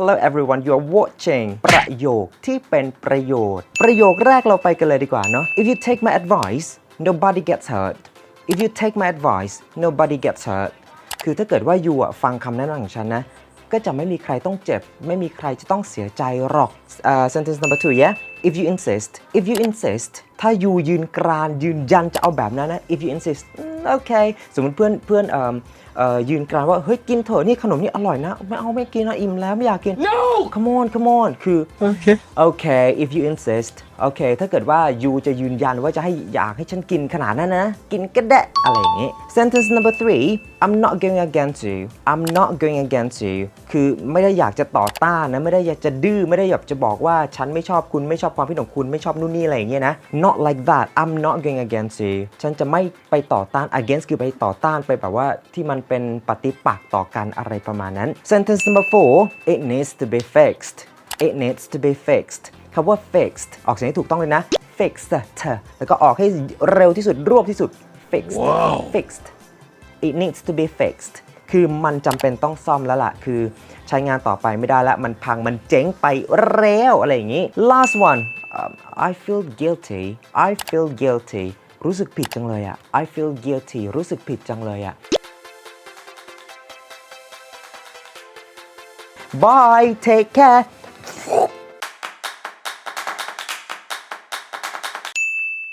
Hello everyone you are watching ประโยคที่เป็นประโยชน์ ประโยคแรกเราไปกันเลยดีกว่าเนาะ If you take my advice nobody gets hurt If you take my advice nobody gets hurt คือถ้าเกิดว่ายูอ่ฟังคำแนะนำของฉันนะ ก็จะไม่มีใครต้องเจ็บ ไม่มีใครจะต้องเสียใจหรอก uh, sentence number two yeah if you insist if you insist ถ้ายูยืนกรานยืนยันจะเอาแบบนั้นนะ if you insist โอเค สมมติเพื่อนเพื่อนเอ่อเอ่อยืนกรานว่าเฮ้ยกินเถอะนี่ขนมนี่อร่อยนะ ไม่เอาไม่กินนะอิ่มแล้วไม่อยากกิน no come on come on คือ Okay. โอเค if you insist โอเค ถ้าเกิดว่ายูจะยืนยันว่าจะให้อยากให้ฉันกินขนาดนั้นนะ กินก็ได้อะไรอย่างงี้ sentence number three I'm not going against you I'm not going against you คือไม่ได้อยากจะต่อต้านนะไม่ได้อยากจะดื้อไม่ได้อยากจะบอกว่าฉันไม่ชอบคุณไม่ชอบความคิดของคุณไม่ชอบนู่นนี่อะไรอย่างเงี้ยนะ not like that I'm not going against you ฉันจะไม่ไปต่อต้าน against คือไปต่อต้านไปแบบว่าที่มันเป็นปฏิปักษ์ต่อกันอะไรประมาณนั้น sentence number four it needs to be fixed it needs to be fixed คำว่า fixed ออกเสียงให้ถูกต้องเลยนะ fixed เธอแล้วก็ออกให้เร็วที่สุดรวบที่สุด fixed fixed it needs to be fixed คือมันจำเป็นต้องซ่อมแล้วล่ะ คือใช้งานต่อไปไม่ได้ละมันพังมันเจ๊งไปแล้วอะไรอย่างนี้ last one um, I feel guilty I feel guilty รู้สึกผิดจังเลยอะ I feel guilty รู้สึกผิดจังเลยอะ Bye take care